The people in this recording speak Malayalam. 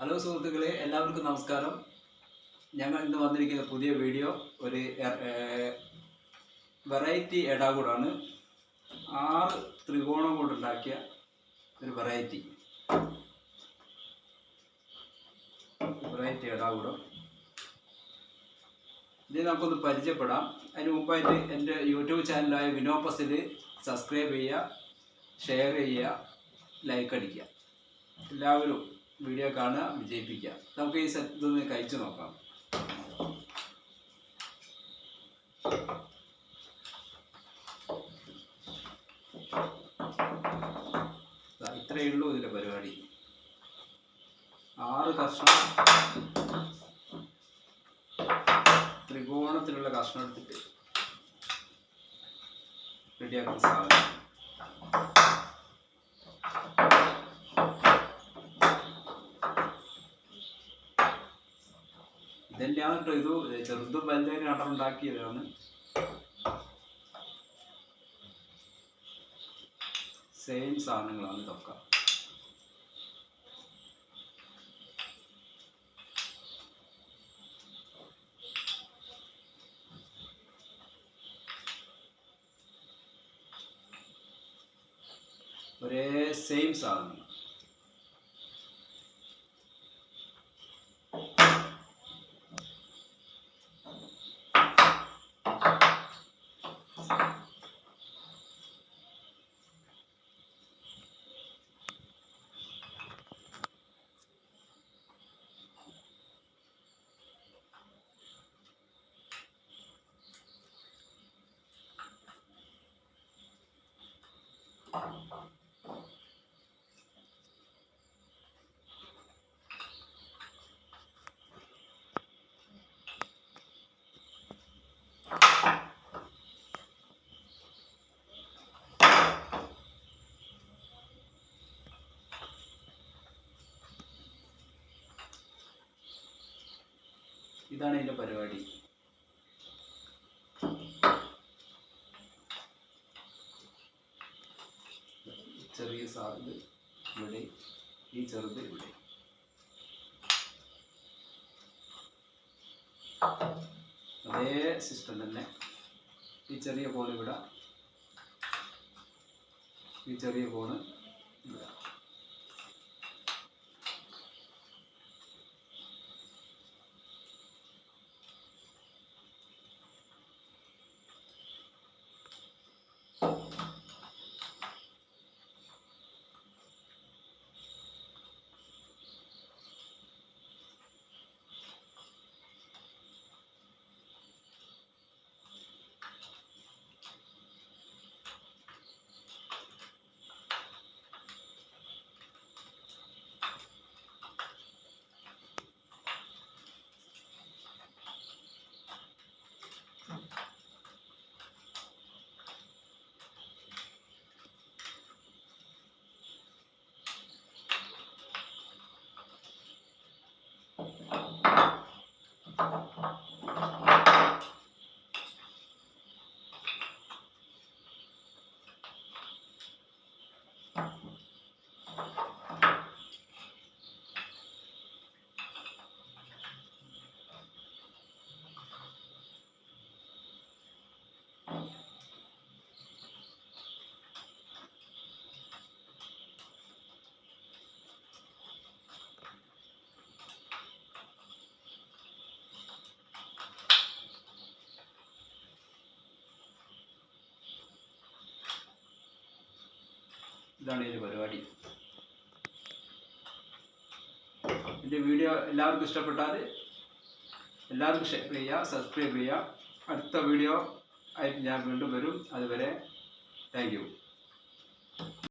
ഹലോ സുഹൃത്തുക്കളെ എല്ലാവർക്കും നമസ്കാരം. ഞങ്ങൾ ഇന്ന് വന്നിരിക്കുന്ന പുതിയ വീഡിയോ ഒരു വെറൈറ്റി എടാകൂടാണ്. ആറ് ത്രികോണം കൊണ്ടുണ്ടാക്കിയ ഒരു വെറൈറ്റി വെറൈറ്റി എടാകൂടം. ഇത് നമുക്കൊന്ന് പരിചയപ്പെടാം. അതിന് മുമ്പായിട്ട് എന്റെ യൂട്യൂബ് ചാനലായ വിനോപ്പസിൽ സബ്സ്ക്രൈബ് ചെയ്യുക ഷെയർ ചെയ്യുക ലൈക്ക് അടിക്കുക. എല്ലാവരും വീഡിയോ കാണുക വിജയിപ്പിക്കുക. നമുക്ക് ഈ സെറ്റ് ഇതൊന്ന് കഴിച്ചു നോക്കാം. ഇത്രയേ ഉള്ളൂ ഇതിന്റെ പരിപാടി. ആറ് കഷ്ണം ത്രികോണത്തിലുള്ള കഷ്ണം എടുത്തിട്ട് റെഡിയാക്കുന്ന സാധനം. ഇതന്നെയാണ് കേട്ടോ ഇത് ചെറുതും വലുതായിട്ട് രണ്ടെണ്ണം ഉണ്ടാക്കിയതാണ്. സെയിം സാധനങ്ങളാണ് ഇതൊക്കെ. ഒരേ സെയിം സാധനങ്ങൾ. ഇതാണ് ഇതിന്റെ പരിപാടി. ചെറിയ സാധനം ഇവിടെ ഈ ചെറുത് ഇവിടെ. അതേ സിസ്റ്റം തന്നെ. ഈ ചെറിയ ഫോൺ ഇവിടെ. ഈ ചെറിയ ഫോണ് ഇവിടെ. ഇതാണ് ഇതിന്റെ പരിപാടി. എന്റെ വീഡിയോ എല്ലാവർക്കും ഇഷ്ടപ്പെട്ടാൽ എല്ലാവർക്കും ഷെയർ ചെയ്യുക സബ്സ്ക്രൈബ് ചെയ്യുക. അടുത്ത വീഡിയോ ആയിട്ട് ഞാൻ വീണ്ടും വരും. അതുവരെ താങ്ക്